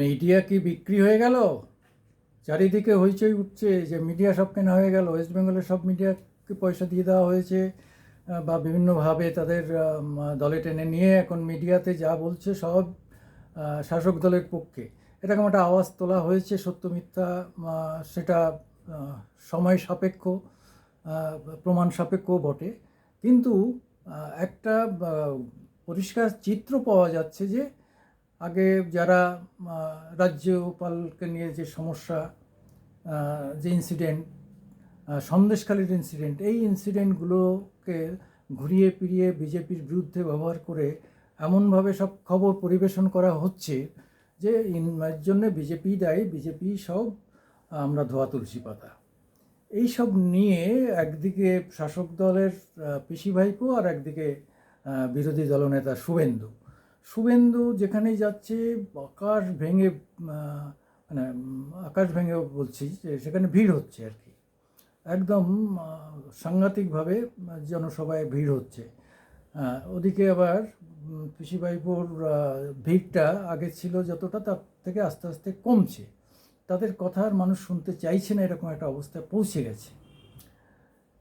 Media কি বিক্রি হয়ে গেল? চারিদিকে হইচই উঠছে যে মিডিয়া সব কেনা হয়ে গেল। ওয়েস্ট বেঙ্গলের সব মিডিয়াকে পয়সা দিয়ে দেওয়া হয়েছে বা বিভিন্নভাবে তাদের দলে টেনে নিয়ে এখন মিডিয়াতে যা বলছে সব শাসক দলের পক্ষে। এরকম একটা আওয়াজ তোলা হয়েছে সত্য মিথ্যা সেটা সময় সাপেক্ষ প্রমাণ সাপেক্ষ বটে। কিন্তু একটা পরিষ্কার চিত্র পাওয়া যাচ্ছে যে আগে যারা রাজ্যপালকে নিয়ে যে সমস্যা যে ইনসিডেন্ট সন্দেশখালীর ইনসিডেন্ট এই ইনসিডেন্টগুলোকে ঘুরিয়ে ফিরিয়ে বিজেপির বিরুদ্ধে ব্যবহার করে এমনভাবে সব খবর পরিবেশন করা হচ্ছে যে এর জন্য বিজেপি দায়ী, বিজেপি সব, আমরা ধোয়া তুলসী পাতা। এই সব নিয়ে একদিকে শাসক দলের পিসি ভাইপো আর একদিকে বিরোধী দলনেতা শুভেন্দু। শুভেন্দু যেখানেই যাচ্ছে, আকাশ ভেঙে মানে আকাশ ভেঙে বলছি যে সেখানে ভিড় হচ্ছে আর কি। একদম সাংঘাতিকভাবে জনসভায় ভিড় হচ্ছে। ওদিকে আবার পিসি ভিড়টা আগে ছিল যতটা, তার থেকে আস্তে আস্তে কমছে। তাদের কথা আর মানুষ শুনতে চাইছে না এরকম একটা অবস্থায় পৌঁছে গেছে।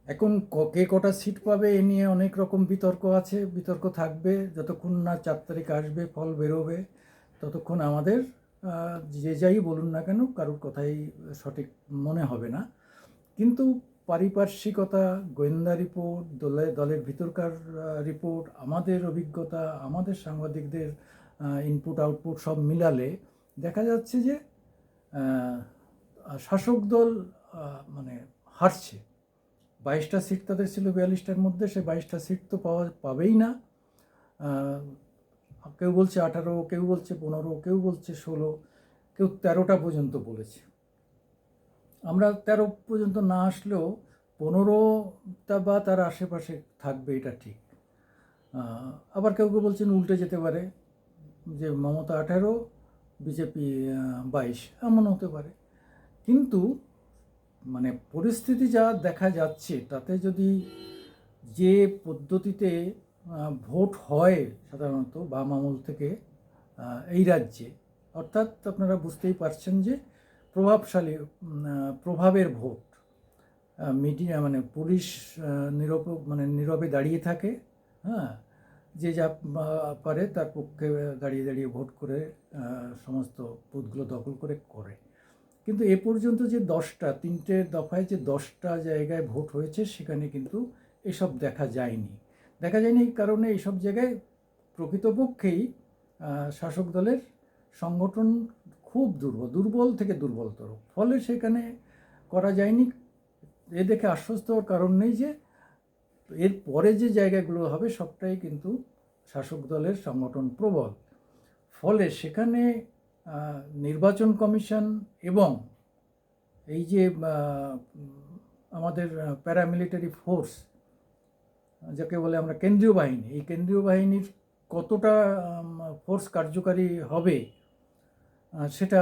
এখন ক- কটা সিট পাবে এ নিয়ে অনেক রকম বিতর্ক আছে, বিতর্ক থাকবে। যতক্ষণ না চার তারিখ আসবে, ফল বেরোবে, ততক্ষণ আমাদের যে যাই বলুন না কেন, কারোর কথাই সঠিক মনে হবে না। কিন্তু পারিপার্শ্বিকতা, গোয়েন্দা রিপোর্ট দলের দলের ভিতরকার রিপোর্ট আমাদের অভিজ্ঞতা, আমাদের সাংবাদিকদের ইনপুট আউটপুট সব মিলালে দেখা যাচ্ছে যে শাসক দল মানে হারছে। বাইশটা সিট তাদের ছিল বিয়াল্লিশটার মধ্যে, সে বাইশটা সিট তো পাওয়া, পাবেই না। কেউ বলছে আঠারো, কেউ বলছে পনেরো, কেউ বলছে ষোলো, কেউ তেরোটা পর্যন্ত বলেছে। আমরা তেরো পর্যন্ত না আসলেও পনেরোটা বা তার আশেপাশে থাকবে, এটা ঠিক। আবার কেউ কেউ বলছেন উল্টে যেতে পারে, যে মমতা আঠারো, বিজেপি বাইশ, এমন হতে পারে। কিন্তু মানে পরিস্থিতি যা দেখা যাচ্ছে, তাতে যদি যে পদ্ধতিতে ভোট হয় সাধারণত বাম আমল থেকে এই রাজ্যে, অর্থাৎ আপনারা বুঝতেই পারছেন যে প্রভাবশালী প্রভাবের ভোট মিডিয়া মানে পুলিশ নিরপ মানে নীরবে দাঁড়িয়ে থাকে হ্যাঁ যে যা পারে তার পক্ষে দাঁড়িয়ে দাঁড়িয়ে ভোট করে সমস্ত বুথগুলো দখল করে করে। কিন্তু এ পর্যন্ত যে দশটা, তিনটে দফায় যে দশটা জায়গায় ভোট হয়েছে, সেখানে কিন্তু এসব দেখা যায়নি। দেখা যায়নি কারণে এইসব জায়গায় প্রকৃতপক্ষেই শাসক দলের সংগঠন খুব দুর্বল দুর্বল থেকে দুর্বলতর। ফলে সেখানে করা যায়নি। এ দেখে আশ্বস্ত হওয়ার কারণ নেই যে, এর পরে যে জায়গাগুলো হবে, সবটাই কিন্তু শাসক দলের সংগঠন প্রবল। ফলে সেখানে নির্বাচন কমিশন এবং এই যে আমাদের প্যারামিলিটারি ফোর্স যাকে বলে আমরা কেন্দ্রীয় বাহিনী, এই কেন্দ্রীয় বাহিনীর কতটা ফোর্স কার্যকারী হবে সেটা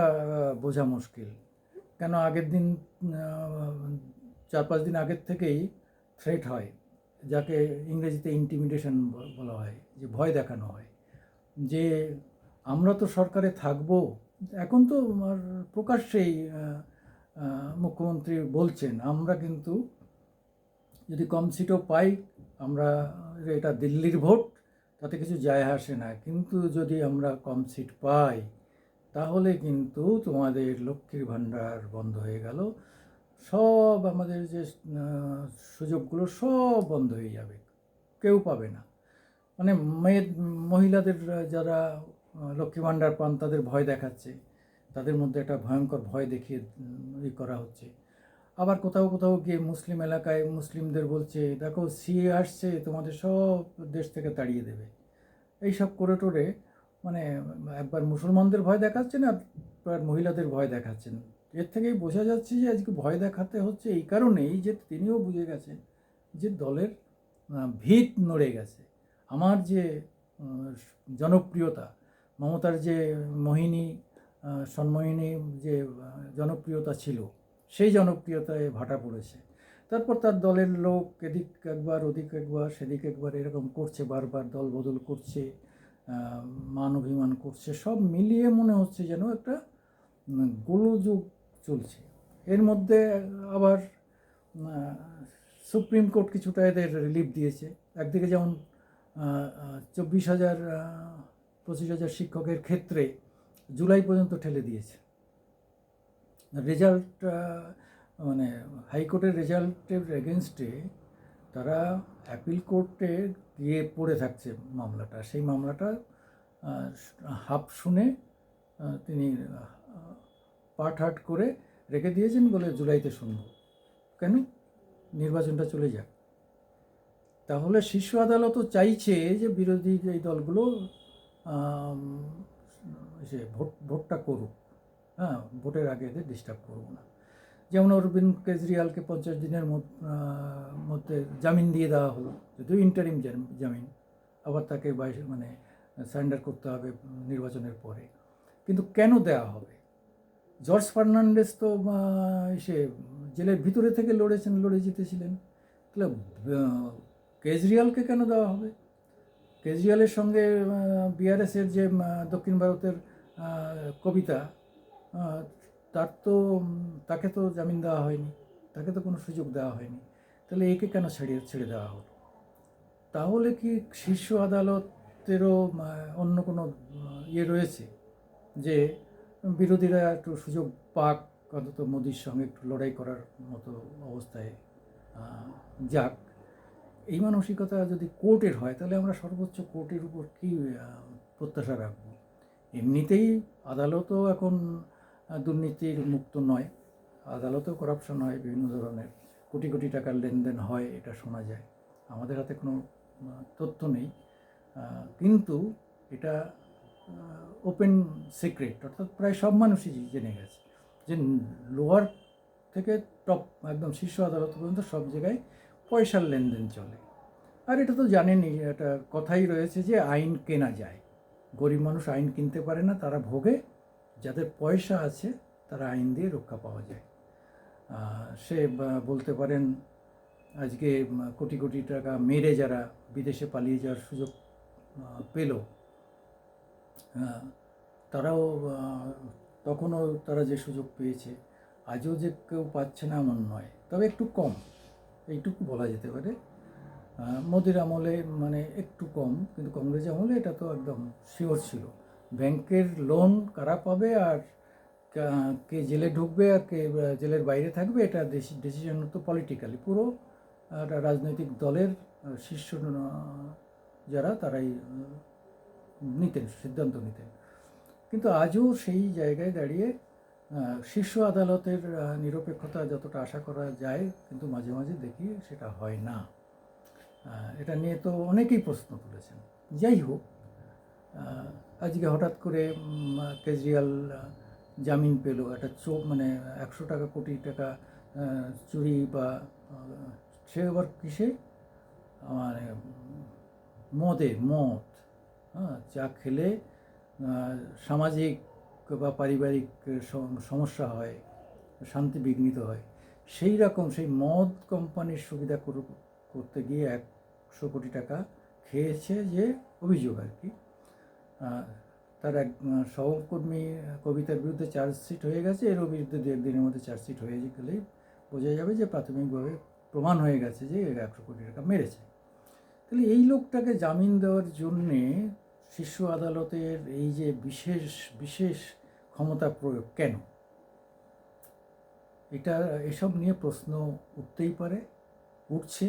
বোঝা মুশকিল। কেন আগের দিন চার পাঁচ দিন আগের থেকেই থ্রেট হয়, যাকে ইংরেজিতে ইন্টিমিডেশন বলা হয়, যে ভয় দেখানো হয়। যে আমরা তো সরকারে থাকব। এখন তো প্রকাশ্যেই মুখ্যমন্ত্রী বলছেন, আমরা কিন্তু যদি কম সিটও পাই, আমরা এটা দিল্লির ভোট, তাতে কিছু যায় আসে না। কিন্তু যদি আমরা কম সিট পাই, তাহলে কিন্তু তোমাদের লক্ষ্মীর ভাণ্ডার বন্ধ হয়ে গেল। সব আমাদের যে সুযোগগুলো সব বন্ধ হয়ে যাবে। কেউ পাবে না। মানে মেয়ে, মহিলাদের যারা লক্ষ্মী ভাণ্ডার পান, তাদের ভয় দেখাচ্ছে। তাদের মধ্যে একটা ভয়ঙ্কর ভয় দেখিয়ে ই করা হচ্ছে। আবার কোথাও কোথাও গিয়ে মুসলিম এলাকায় মুসলিমদের বলছে, দেখো, সিএ আসছে, তোমাদের সব দেশ থেকে তাড়িয়ে দেবে। এইসব করে টোরে মানে একবার মুসলমানদের ভয় দেখাচ্ছেন আর মহিলাদের ভয় দেখাচ্ছেন এর থেকেই বোঝা যাচ্ছে যে, আজকে ভয় দেখাতে হচ্ছে এই কারণেই যে, তিনিও বুঝে গেছেন যে, দলের ভিত নড়ে গেছে। আমার যে জনপ্রিয়তা মমতার যে মোহিনী সন্মোহিনী যে জনপ্রিয়তা ছিল, সেই জনপ্রিয়তায় ভাটা পড়েছে। তারপর তার দলের লোক এদিক একবার, ওদিক একবার, সেদিক একবার এরকম করছে, বারবার দল বদল করছে মান অভিমান করছে, সব মিলিয়ে মনে হচ্ছে যেন একটা গোলযোগ চলছে। এর মধ্যে আবার সুপ্রিম কোর্ট কিছুটা এদের রিলিফ দিয়েছে। একদিকে যেমন চব্বিশ হাজার পঁচিশ হাজার শিক্ষকের ক্ষেত্রে জুলাই পর্যন্ত ঠেলে দিয়েছে। রেজাল্ট মানে হাইকোর্টের রেজাল্টের এগেনস্টে তারা অ্যাপিল কোর্টে গিয়ে পড়ে থাকছে মামলাটা। সেই মামলাটা হাফ শুনে তিনি পার্ট হার্ট করে রেখে দিয়েছেন বলে জুলাইতে শুনব। কেন? নির্বাচনটা চলে যাক। তাহলে শীর্ষ আদালতও চাইছে যে বিরোধী এই দলগুলো সে ভোট, ভোটটা করুক হ্যাঁ ভোটের আগে এদের ডিস্টার্ব করব না। যেমন অরবিন্দ কেজরিওয়ালকে পঞ্চাশ দিনের মধ্য- জামিন দিয়ে দেওয়া হলো, যদিও ইন্টারিম জামিন, আবার তাকে বাইশ মানে সারেন্ডার করতে হবে নির্বাচনের পরে। কিন্তু কেন দেওয়া হবে? জর্জ ফার্নান্ডেস তো সে জেলের ভিতরে থেকে লড়েছেন, লড়ে জিতেছিলেন। তাহলে কেজরিওয়ালকে কেন দেওয়া হবে? কেজরিওয়ালের সঙ্গে বিআরএসের যে দক্ষিণ ভারতের কবিতা তার তো তাকে তো জামিন দেওয়া হয়নি। তাকে তো কোনো সুযোগ দেওয়া হয়নি। তাহলে একে কেন ছেড়ে ছেড়ে দেওয়া হলো? তাহলে কি শীর্ষ আদালতেরও অন্য কোনো ইয়ে রয়েছে? যে বিরোধীরা একটু সুযোগ পাক, অন্তত মোদির সঙ্গে একটু লড়াই করার মতো অবস্থায় যাক। এই মানসিকতা যদি কোর্টের হয়, তাহলে আমরা সর্বোচ্চ কোর্টের উপর কী প্রত্যাশা রাখব? এমনিতেই আদালতও এখন দুর্নীতির মুক্ত নয়। আদালতেও করাপশন হয়, বিভিন্ন ধরনের কোটি কোটি টাকার লেনদেন হয়, এটা শোনা যায়। আমাদের হাতে কোনো তথ্য নেই। কিন্তু এটা ওপেন সিক্রেট অর্থাৎ প্রায় সব মানুষই জেনে গেছে যে লোয়ার থেকে টপ একদম শীর্ষ আদালত পর্যন্ত সব জায়গায় পয়সার লেনদেন চলে। আর এটা তো জানেনই এটা কথাই রয়েছে যে আইন কেনা যায়। গরিব মানুষ আইন কিনতে পারে না, তারা ভোগে। যাদের পয়সা আছে, তারা আইন দিয়ে রক্ষা পাওয়া যায়। সে বলতে পারেন, আজকে কোটি কোটি টাকা মেরে যারা বিদেশে পালিয়ে যাওয়ার সুযোগ পেল। তারাও তখনও তারা যে সুযোগ পেয়েছে, আজও যে কেউ পাচ্ছে না, এমন নয়। তবে একটু কম। এইটুকু বলা যেতে পারে। মোদির আমলে মানে একটু কম, কিন্তু কংগ্রেস আমলে এটা তো একদম শিওর ছিল। ব্যাংকের লোন কারা পাবে আর কে জেলে ঢুকবে আর কে জেলের বাইরে থাকবে, এটা ডিসিশন তো পলিটিক্যালি পুরো একটা রাজনৈতিক দলের শীর্ষ যারা তারাই নিতেন, সিদ্ধান্ত নিতেন। কিন্তু আজও সেই জায়গায় দাঁড়িয়ে শীর্ষ আদালতের নিরপেক্ষতা যতটা আশা করা যায়, কিন্তু মাঝে মাঝে দেখি সেটা হয় না। এটা নিয়ে তো অনেকেই প্রশ্ন তুলেছেন। যাই হোক আজকে হঠাৎ করে কেজরিওয়াল জামিন পেল। একটা চোখ মানে একশো টাকা কোটি টাকা চুরি বা সে আবার কিসে? মানে মদে, মদ। হ্যাঁ যা খেলে সামাজিক বা পারিবারিক সমস্যা হয়, শান্তি বিঘ্নিত হয়, সেই রকম সেই মদ কোম্পানির সুবিধা করতে গিয়ে একশো কোটি টাকা খেয়েছে যে অভিযোগ আর কি। তার এক সহকর্মী কবিতার বিরুদ্ধে চার্জশিট হয়ে গেছে এরও বিরুদ্ধে দু একদিনের মধ্যে চার্জশিট হয়ে গেলেই বোঝা যাবে যে প্রাথমিকভাবে প্রমাণ হয়ে গেছে যে একশো কোটি টাকা মেরেছে। তাহলে এই লোকটাকে জামিন দেওয়ার জন্যে শীর্ষ আদালতের এই যে বিশেষ বিশেষ ক্ষমতা প্রয়োগ কেন? এটা, এসব নিয়ে প্রশ্ন উঠতেই পারে, উঠছে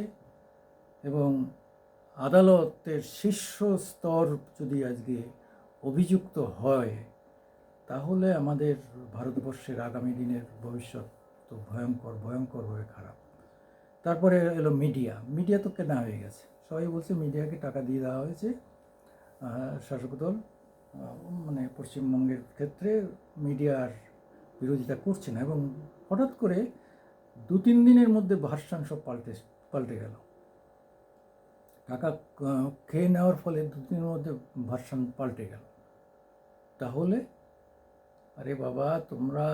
এবং আদালতের শীর্ষ স্তর যদি আজকে অভিযুক্ত হয়, তাহলে আমাদের ভারতবর্ষের আগামী দিনের ভবিষ্যৎ তো ভয়ঙ্কর ভয়ঙ্কর হয়ে খারাপ। তারপরে এলো মিডিয়া মিডিয়া তো কেনা হয়ে গেছে। সবাই বলছে মিডিয়াকে টাকা দিয়ে দেওয়া হয়েছে। শাসক দল মানে পশ্চিমবঙ্গের ক্ষেত্রে মিডিয়ার বিরোধিতা করছে না এবং হঠাৎ করে দু তিন দিনের মধ্যে ভার্সান সব পাল্টে পাল্টে গেল। টাকা খেয়ে নেওয়ার ফলে দু দিনের মধ্যে ভার্সান পাল্টে গেল। তাহলে আরে বাবা, তোমরা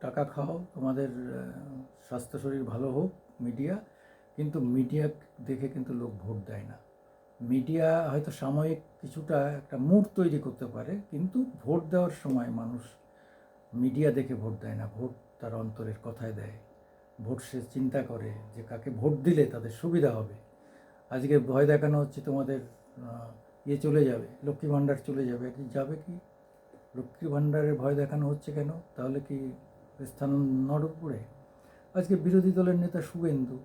টাকা খাও, তোমাদের স্বাস্থ্য শরীর ভালো হোক মিডিয়া, কিন্তু মিডিয়া দেখে কিন্তু লোক ভোট দেয় না। মিডিয়া হয়তো সাময়িক কিছুটা একটা মুড তৈরি করতে পারে, কিন্তু ভোট দেওয়ার সময় মানুষ মিডিয়া দেখে ভোট দেয় না। ভোট তার অন্তরের কথায় দেয়। ভোট সে চিন্তা করে যে কাকে ভোট দিলে তাদের সুবিধা হবে। আজকে ভয় দেখানো হচ্ছে তোমাদের ইয়ে চলে যাবে, লক্ষ্মী ভাণ্ডার চলে যাবে। কি যাবে কি? লক্ষ্মী ভাণ্ডারের ভয় দেখানো হচ্ছে কেন? তাহলে কি স্থান নড়ে আজকে বিরোধী দলের নেতা শুভেন্দু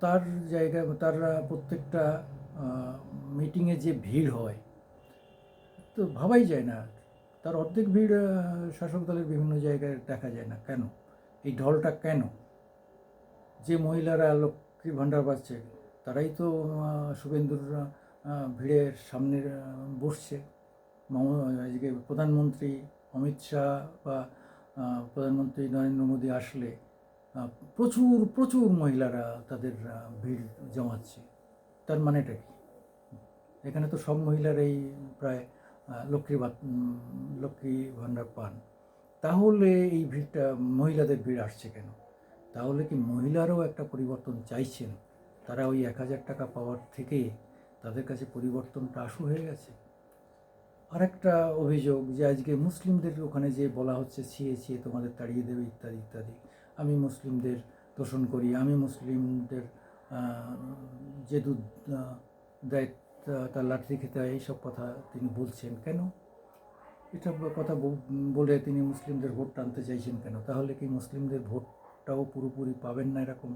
তার জায়গায় তার প্রত্যেকটা মিটিংয়ে যে ভিড় হয়, তো ভাবাই যায় না। তার অর্ধেক ভিড় শাসক দলের বিভিন্ন জায়গায় দেখা যায় না। কেন? এই ঢলটা কেন? যে মহিলারা লক্ষ্মী ভাণ্ডার পাচ্ছে তারাই তো শুভেন্দুর ভিড়ের সামনে বসছে। আজকে প্রধানমন্ত্রী অমিত শাহ বা প্রধানমন্ত্রী নরেন্দ্র মোদী আসলে প্রচুর প্রচুর মহিলারা তাদের ভিড় জমাচ্ছে। তার মানেটা কি? এখানে তো সব মহিলারাই প্রায় লক্ষ্মী লক্ষ্মী ভাণ্ডার পান। তাহলে এই ভিড়টা, মহিলাদের ভিড় আসছে কেন? তাহলে কি মহিলারাও একটা পরিবর্তন চাইছেন? তারা ওই এক হাজার টাকা পাওয়ার থেকে তাদের কাছে পরিবর্তনটা আশু হয়ে গেছে? আরেকটা অভিযোগ যে আজকে মুসলিমদের ওখানে যে বলা হচ্ছে, ছিয়ে ছিয়ে তোমাদের তাড়িয়ে দেবে ইত্যাদি ইত্যাদি। আমি মুসলিমদের তোষণ করি, আমি মুসলিমদের যে দুধ দেয় তার লাঠি খেতে হয়, এইসব কথা তিনি বলছেন। কেন? এটা কথা বলে তিনি মুসলিমদের ভোট টানতে চাইছেন কেন? তাহলে কি মুসলিমদের ভোটটাও পুরোপুরি পাবেন না এরকম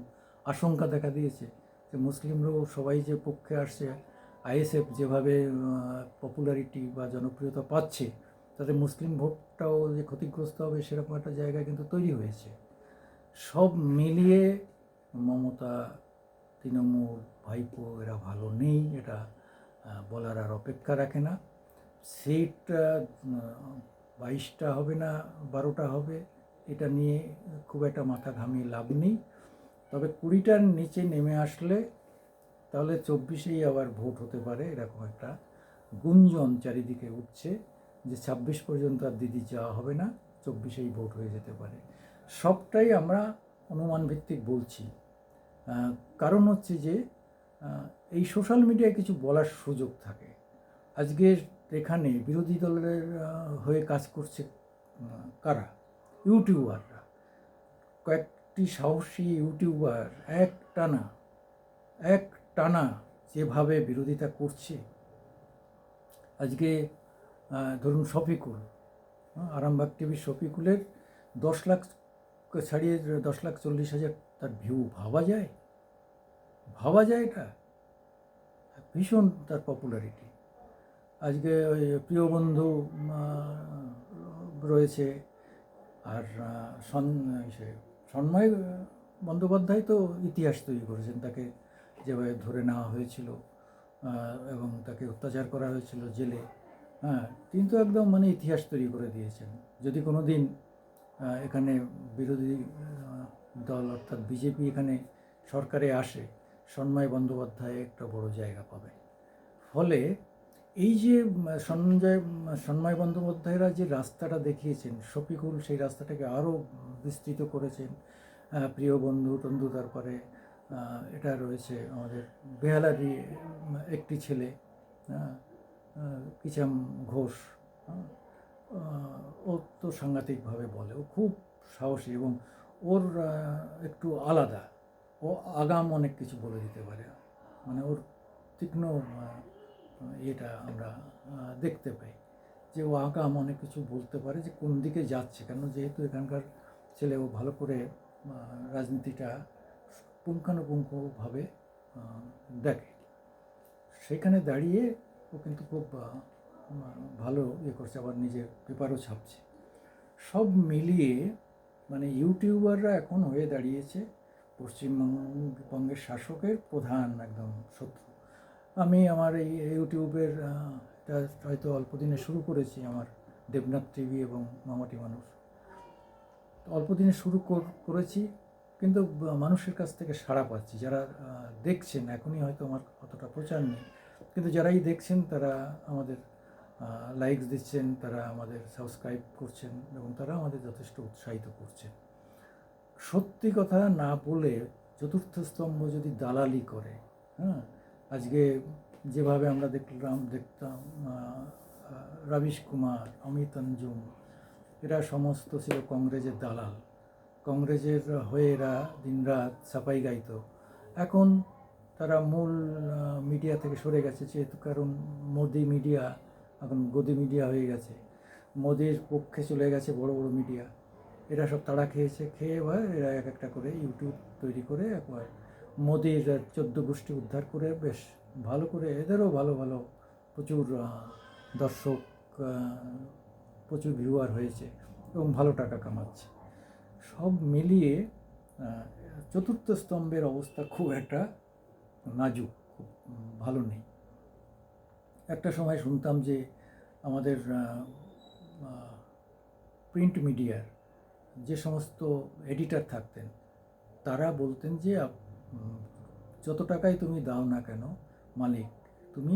আশঙ্কা দেখা দিয়েছে? যে মুসলিমরাও সবাই যে পক্ষে আসছে, আইএসএফ যেভাবে পপুলারিটি বা জনপ্রিয়তা পাচ্ছে, তাতে মুসলিম ভোটটাও যে ক্ষতিগ্রস্ত হবে সেরকম একটা জায়গা কিন্তু তৈরি হয়েছে। সব মিলিয়ে মমতা তৃণমূল, ভাইপো এরা ভালো নেই, এটা বলার আর অপেক্ষা রাখে না। সিট বাইশটা হবে না, বারোটা হবে, এটা নিয়ে খুব একটা মাথা ঘামিয়ে লাভ নেই। তবে কুড়িটার নিচে নেমে আসলে তাহলে চব্বিশেই আবার ভোট হতে পারে, এরকম একটা গুঞ্জন চারিদিকে উঠছে যে ছাব্বিশ পর্যন্ত আর দিদি যাওয়া হবে না, চব্বিশেই ভোট হয়ে যেতে পারে। সবটাই আমরা অনুমান ভিত্তিক বলছি। কারণ হচ্ছে যে এই সোশ্যাল মিডিয়ায় কিছু বলার সুযোগ থাকে। আজকে এখানে বিরোধী দলের হয়ে কাজ করছে কারা? ইউটিউবাররা। কয়েকটি সাহসী ইউটিউবার এক টানা এক টানা যেভাবে বিরোধিতা করছে, আজকে ধরুন শফিকুল আরামবাগ টিভির শফিকুলের দশ লাখ, ছাড়িয়ে দশ লাখ চল্লিশ হাজার তার ভিউ ভাবা যায়। ভাবা যায় এটা ভীষণ তার পপুলারিটি আজকে ওই প্রিয় বন্ধু রয়েছে আর সন্ময় বন্দ্যোপাধ্যায় তো ইতিহাস তৈরি করেছেন। তাকে যেভাবে ধরে নেওয়া হয়েছিল এবং তাকে অত্যাচার করা হয়েছিল জেলে হ্যাঁ তিনি তো একদম মানে ইতিহাস তৈরি করে দিয়েছেন। যদি কোনো দিন এখানে বিরোধী দল অর্থাৎ বিজেপি এখানে সরকারে আসে সন্ময় বন্দ্যোপাধ্যায় একটা বড় জায়গা পাবে। ফলে এই যে সঞ্জয় সন্ময় বন্দ্যোপাধ্যায়রা যে রাস্তাটা দেখিয়েছেন, শফিকুল সেই রাস্তাটাকে আরও বিস্তৃত করেছেন প্রিয় বন্ধু টন্ধু তারপরে এটা রয়েছে আমাদের বেহালারই একটি ছেলে কিচাম ঘোষ ও তো সাংঘাতিকভাবে বলে, ও খুব সাহসী এবং ওর একটু আলাদা। ও আগাম অনেক কিছু বলে দিতে পারে। মানে ওর তীক্ষ্ণ এটা আমরা দেখতে পাই যে ও আগাম অনেক কিছু বলতে পারে যে কোন দিকে যাচ্ছে। কেন যেহেতু এখানকার ছেলে ও ভালো করে রাজনীতিটা পুঙ্খানুপুঙ্খভাবে দেখে। সেখানে দাঁড়িয়ে ও কিন্তু খুব ভালো ইয়ে করছে, আবার নিজের পেপারও ছাপছে। সব মিলিয়ে মানে ইউটিউবাররা এখন হয়ে দাঁড়িয়েছে পশ্চিমবঙ্গের শাসকের প্রধান একদম শত্রু। আমি আমার এই ইউটিউবের এটা হয়তো অল্প দিনে শুরু করেছি আমার দেবনাথ টিভি এবং মামাটি মানুষ। অল্প দিনে শুরু কর- করেছি, কিন্তু মানুষের কাছ থেকে সাড়া পাচ্ছি। যারা দেখছেন, এখনই হয়তো আমার অতটা প্রচার নেই, কিন্তু যারাই দেখছেন, তারা আমাদের লাইকস দিচ্ছেন, তারা আমাদের সাবস্ক্রাইব করছেন এবং তারা আমাদের যথেষ্ট উৎসাহিত করছেন। সত্যি কথা না বলে চতুর্থ স্তম্ভ যদি দালালি করে হ্যাঁ? আজকে যেভাবে আমরা দেখলাম, দেখতাম রবিশ কুমার, অমিত অঞ্জুম এরা সমস্ত ছিল কংগ্রেসের দালাল। কংগ্রেসের হয়ে এরা দিনরাত সাফাই গাইত। এখন তারা মূল মিডিয়া থেকে সরে গেছে, যেহেতু কারণ মোদি মিডিয়া, এখন গদি মিডিয়া হয়ে গেছে। মোদির পক্ষে চলে গেছে বড় বড় মিডিয়া। এরা সব তাড়া খেয়েছে, খেয়ে এবার এরা এক একটা করে ইউটিউব তৈরি করে একবার মোদির চোদ্দ গোষ্ঠী উদ্ধার করে বেশ ভালো করে, এদেরও ভালো ভালো প্রচুর দর্শক প্রচুর ভিউয়ার হয়েছে এবং ভালো টাকা কামাচ্ছে। সব মিলিয়ে চতুর্থ স্তম্ভের অবস্থা খুব একটা নাজুক, খুব ভালো নেই। একটা সময় শুনতাম যে আমাদের প্রিন্ট মিডিয়ার যে সমস্ত এডিটর থাকতেন, তারা বলতেন যে যত টাকাই তুমি দাও না কেন, মালিক, তুমি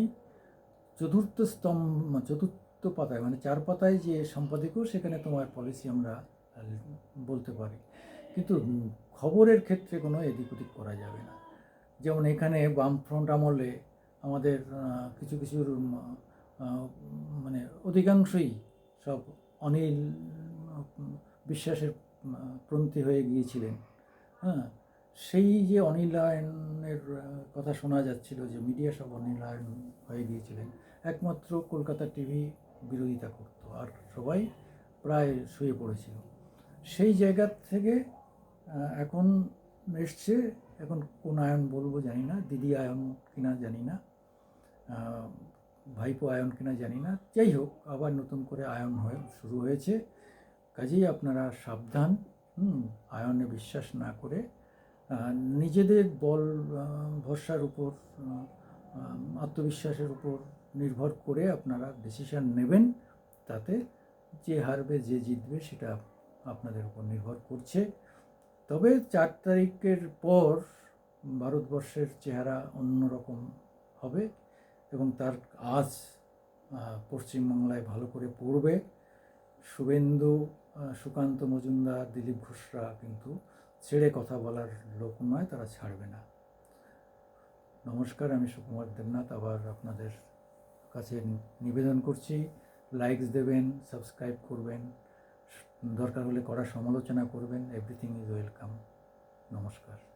চতুর্থ স্তম্ভ, চতুর্থ পাতায় মানে চার পাতায় যে সম্পাদকীয়, সেখানে তোমার পলিসি আমরা বলতে পারি। কিন্তু খবরের ক্ষেত্রে কোনো এদিক ওদিক করা যাবে না। যেমন এখানে বামফ্রন্ট আমলে আমাদের কিছু কিছু মানে অধিকাংশই সব অনিল বিশ্বাসের উম, প্রন্থী হয়ে গিয়েছিলেন। হ্যাঁ সেই যে অনিলায়নের কথা শোনা যাচ্ছিল যে মিডিয়া সব অনিলায়ন হয়ে গিয়েছিলেন একমাত্র কলকাতা টিভি বিরোধিতা করতো আর সবাই প্রায় শুয়ে পড়েছিল। সেই জায়গা থেকে এখন এসছে এখন কোন আয়ন বলব জানি না দিদি আয়ন কিনা জানি না ভাইপো আয়ন কিনা জানি না যাই হোক আবার নতুন করে আয়ন হয়ে শুরু হয়েছে। কাজেই আপনারা সাবধান, হুম, আয়নে বিশ্বাস না করে নিজেদের বল ভরসার উপর আত্মবিশ্বাসের উপর নির্ভর করে আপনারা ডিসিশান নেবেন, তাতে যে হারবে, যে জিতবে সেটা আপনাদের উপর নির্ভর করছে। তবে চার তারিখের পর ভারতবর্ষের চেহারা অন্যরকম হবে এবং তার আজ পশ্চিমবাংলায় ভালো করে পড়বে। শুভেন্দু সুকান্ত মজুমদার, দিলীপ ঘোষরা কিন্তু ছেড়ে কথা বলার লোক নয়, তারা ছাড়বে না। নমস্কার, আমি সুকুমার দেবনাথ, আবার আপনাদের কাছে নিবেদন করছি। লাইকস দেবেন সাবস্ক্রাইব করবেন, দরকার হলে করা সমালোচনা করবেন এভরিথিং ইজ ওয়েলকাম নমস্কার।